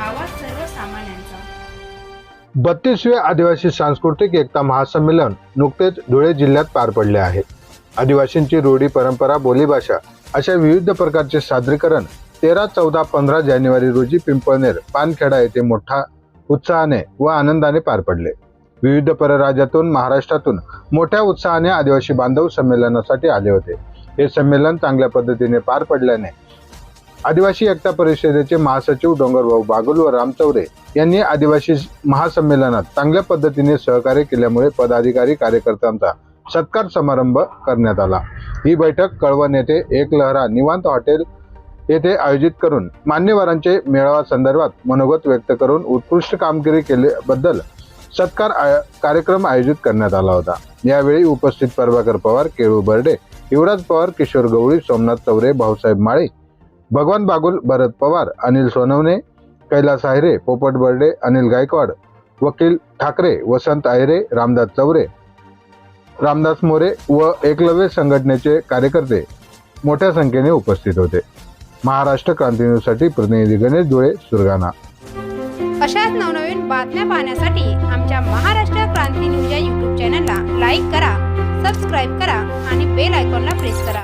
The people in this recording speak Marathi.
आवाज सर्वसामान्यांचा. बत्तीसवे आदिवासी सांस्कृतिक एकता महासंमेलन नुकतेच धुळे जिल्ह्यात पार पडले आहे. आदिवासींची रूढी परंपरा बोलीभाषा अशा विविध प्रकारचे सादरीकरण तेरा चौदा पंधरा जानेवारी रोजी पिंपळनेर पानखेडा येथे मोठा उत्साहाने व आनंदाने पार पडले. विविध परराज्यातून महाराष्ट्रातून मोठ्या उत्साहाने आदिवासी बांधव संमेलनासाठी आले होते. हे संमेलन चांगल्या पद्धतीने पार पडल्याने आदिवासी एकता परिषदेचे महासचिव डोंगरभाऊ बागुल व राम चौरे यांनी आदिवासी महासंमेलनात चांगल्या पद्धतीने सहकार्य केल्यामुळे पदाधिकारी कार्यकर्त्यांचा सत्कार समारंभ करण्यात आला. ही बैठक कळवण येथे एक लहरा निवांत हॉटेल येथे आयोजित करून मान्यवरांचे मेळावा संदर्भात मनोगत व्यक्त करून उत्कृष्ट कामगिरी केल्याबद्दल सत्कार आय- कार्यक्रम आयोजित करण्यात आला होता. यावेळी उपस्थित प्रभाकर पवार केळू बर्डे युवराज पवार किशोर गवळी सोमनाथ चौरे भाऊसाहेब माळे भगवान बागुल भरत पवार अनिल सोनवणे कैलास आहिरे पोपट बर्डे अनिल गायकवाड वकील ठाकरे वसंत आहिरे रामदास चौरे रामदास मोरे व एकलव्य संघटनेचे कार्यकर्ते मोठ्या संख्येने उपस्थित होते. महाराष्ट्र क्रांती न्यूजसाठी प्रतिनिधी गणेश धुळे सुरगाणा. अशाच नवनवीन बातम्या पाहण्यासाठी आमच्या महाराष्ट्र क्रांती न्यूज या यूट्यूब चॅनलला लाईक करा सबस्क्राईब करा आणि बेल आयकॉनला प्रेस करा.